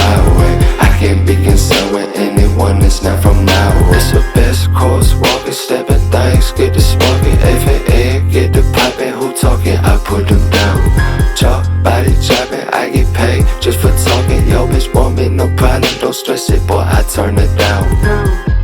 my way. I can't be concerned with anyone that's not from my way. It's the best course walking, step and thanks, get the smoking. FAA, get the poppin'. Who talking? I put them down. Chop, body chopping. I get paid just for talking. Yo, bitch, want me? No problem. Don't stress it, boy. I turn it down.